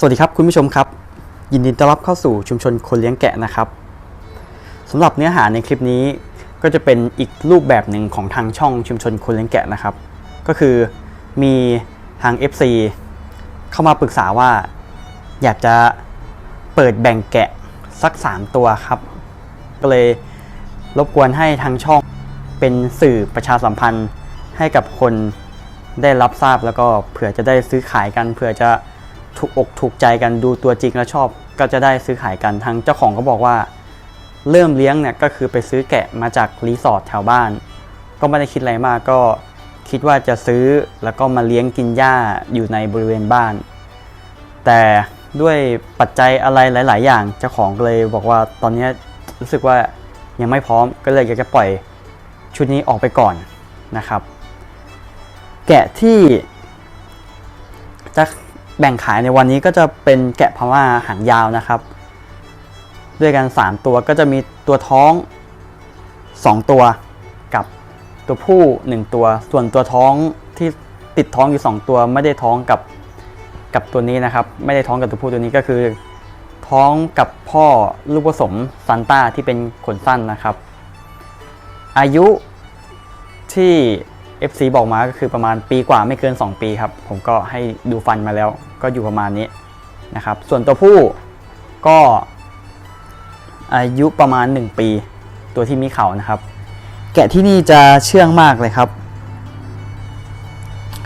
สวัสดีครับคุณผู้ชมครับ ยินดีต้อนรับเข้าสู่ชุมชนคนเลี้ยงแกะนะครับสำหรับเนื้อหาในคลิปนี้ ก็จะเป็นอีกรูปแบบหนึ่งของทางช่องชุมชนคนเลี้ยงแกะนะครับ ก็คือมีทาง FC เข้ามาปรึกษาว่า อยากจะเปิดแบ่งแกะสัก 3 ตัวครับ ก็เลยรบกวนให้ทางช่องเป็นสื่อประชาสัมพันธ์ให้กับคนได้รับทราบแล้วก็เผื่อจะได้ซื้อขายกันเผื่อจะ ถูกอกถูกใจกันดูตัวจริงแล้วชอบก็จะได้ซื้อขายกันทางเจ้าของก็บอกว่า เริ่มเลี้ยงเนี่ยก็คือไปซื้อแกะมาจากรีสอร์ทแถวบ้าน ก็ไม่ได้คิดอะไรมากก็คิดว่าจะซื้อแล้วก็มาเลี้ยงกินหญ้าอยู่ในบริเวณบ้าน แต่ด้วยปัจจัยอะไรหลาย ๆ อย่างเจ้าของเลยบอกว่าตอนนี้รู้สึกว่ายังไม่พร้อมก็เลยอยากจะปล่อยชุดนี้ออกไปก่อนนะครับ แกะที่จะ แบ่งขายในวันนี้ก็จะเป็นแกะพม่าหางยาวนะครับ ด้วยกัน 3 ตัวก็จะมีตัวท้อง 2 ตัวกับตัวผู้ 1 ตัว ส่วนตัวท้องที่ติดท้องอยู่ 2 ตัวไม่ได้ท้องกับกับตัวนี้นะครับ ไม่ได้ท้องกับตัวผู้ตัวนี้ก็คือ ท้องกับพ่อลูกผสมซันต้าที่เป็นขนสั้นนะครับ อายุที่ FC บอกมาก็คือประมาณปีกว่าไม่เกิน 2 ปีครับ ผมก็ให้ดูฟันมาแล้ว ก็อยู่ประมาณนี้นะครับ ส่วนตัวผู้ก็อายุประมาณ 1 ปี ตัวที่มีเขานะครับ แกะที่นี่จะเชื่องมากเลยครับ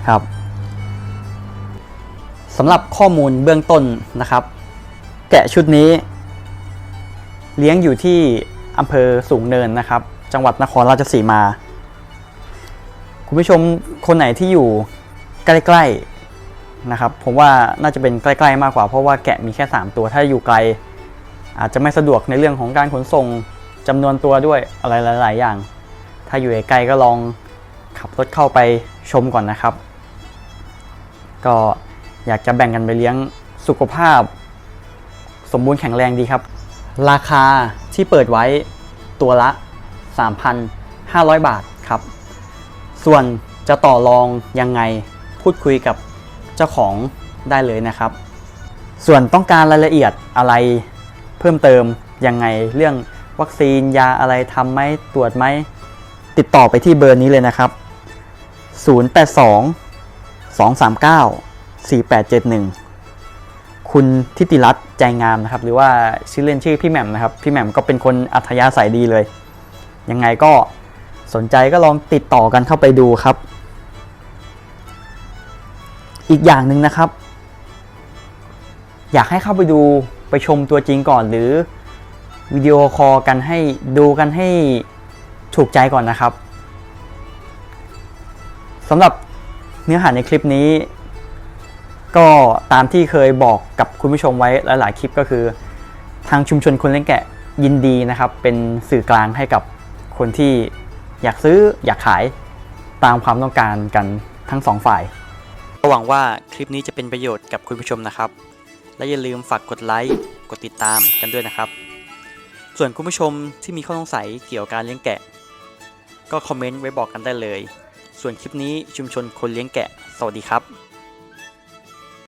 ครับสำหรับข้อมูลเบื้องต้นนะครับ แกะชุดนี้ เลี้ยงอยู่ที่อำเภอสูงเนินนะครับ จังหวัดนครราชสีมา คุณผู้ชมคนไหนที่อยู่ใกล้ นะครับผมว่าน่าจะเป็นใกล้ ๆ มากกว่า เพราะว่าแกะมีแค่ 3 ตัวถ้าอยู่ไกล อาจจะไม่สะดวกในเรื่องของการขนส่งจำนวนตัวด้วยอะไรหลาย ๆ อย่าง ถ้าอยู่ไกลก็ลองขับรถเข้าไปชมก่อนนะครับ ก็อยากจะแบ่งกันไปเลี้ยงสุขภาพ สมบูรณ์แข็งแรงดีครับ ราคาที่เปิดไว้ตัวละ 3,500 บาทครับ ส่วนจะต่อรองยังไงพูดคุยกับ เจ้าของได้เลยนะครับ ส่วนต้องการรายละเอียดอะไรเพิ่มเติมยังไงเรื่องวัคซีนยาอะไรทำไหมตรวจไหมติดต่อไปที่เบอร์นี้เลยนะครับ 082 239 4871 คุณทิติรัตน์ใจงามนะครับ หรือว่าชื่อเล่นชื่อพี่แหม่มนะครับ พี่แหม่มก็เป็นคนอัธยาศัยดีเลย ยังไงก็สนใจก็ลองติดต่อกันเข้าไปดูครับ อีกอย่างหนึ่งนะครับ อยากให้เข้าไปดูไปชมตัวจริงก่อนหรือวิดีโอคอลกันให้ดูกันให้ถูกใจก่อนนะครับสำหรับเนื้อหาในคลิปนี้ ก็ตามที่เคยบอกกับคุณผู้ชมไว้หลายๆคลิปก็คือ ทางชุมชนคนเลี้ยงแกะยินดีนะครับ เป็นสื่อกลางให้กับคนที่อยากซื้ออยากขายตามความต้องการกันทั้งสองฝ่าย ก็หวังว่าคลิปนี้จะเป็นประโยชน์กับคุณผู้ชมนะครับ และอย่าลืมฝากกดไลค์กดติดตามกันด้วยนะครับ ส่วนคุณผู้ชมที่มีข้อสงสัยเกี่ยวกับการเลี้ยงแกะ ก็คอมเมนต์ไว้บอกกันได้เลย ส่วนคลิปนี้ชุมชนคนเลี้ยงแกะ สวัสดีครับ